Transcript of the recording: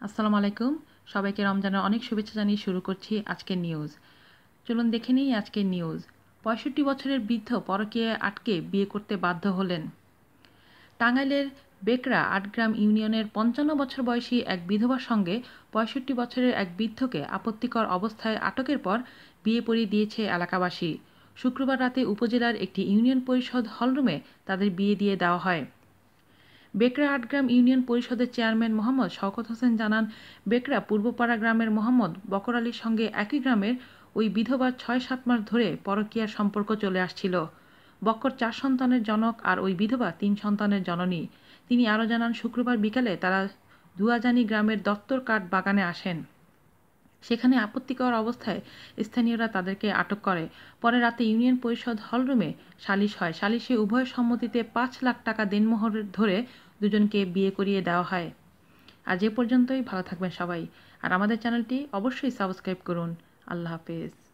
আসসালামু আলাইকুম। সবাইকে রমজানের অনেক শুভেচ্ছা জানিয়ে শুরু করছি আজকের নিউজ চলুন দেখে নিই আজকের নিউজ পঁয়ষট্টি বছরের বৃদ্ধ পরকীয় আটকে বিয়ে করতে বাধ্য হলেন। টাঙ্গাইলের বেকরা আটগ্রাম ইউনিয়নের পঞ্চান্ন বছর বয়সী এক বিধবার সঙ্গে পঁয়ষট্টি বছরের এক বৃদ্ধকে আপত্তিকর অবস্থায় আটকের পর বিয়ে পড়িয়ে দিয়েছে এলাকাবাসী। শুক্রবার রাতে উপজেলার একটি ইউনিয়ন পরিষদ হলরুমে তাদের বিয়ে দিয়ে দেওয়া হয়। বেকরা আটগ্রাম ইউনিয়ন পরিষদের চেয়ারম্যান মোহাম্মদ শওকত হোসেন জানান, বেকরা পূর্বপাড়া গ্রামের মোহাম্মদ বকর আলীর সঙ্গে একই গ্রামের ওই বিধবার ছয় সাত মাস ধরে পরকীয়ার সম্পর্ক চলে আসছিল। বক্কর চার সন্তানের জনক আর ওই বিধবা তিন সন্তানের জননী। তিনি আরও জানান, শুক্রবার বিকালে তারা দুয়াজানি গ্রামের দত্তর কাঠ বাগানে আসেন। সেখানে আপত্তিকর অবস্থায় স্থানীয়রা তাদেরকে আটক করে। পরে রাতে ইউনিয়ন পরিষদ হলরুমে সালিশ হয়। সালিশে উভয় সম্মতিতে পাঁচ লাখ টাকা দেনমোহর ধরে দুজনকে বিয়ে করিয়ে দেওয়া হয়। আজ এ পর্যন্তই, ভালো থাকবেন সবাই। আর আমাদের চ্যানেলটি অবশ্যই সাবস্ক্রাইব করুন। আল্লাহ হাফেজ।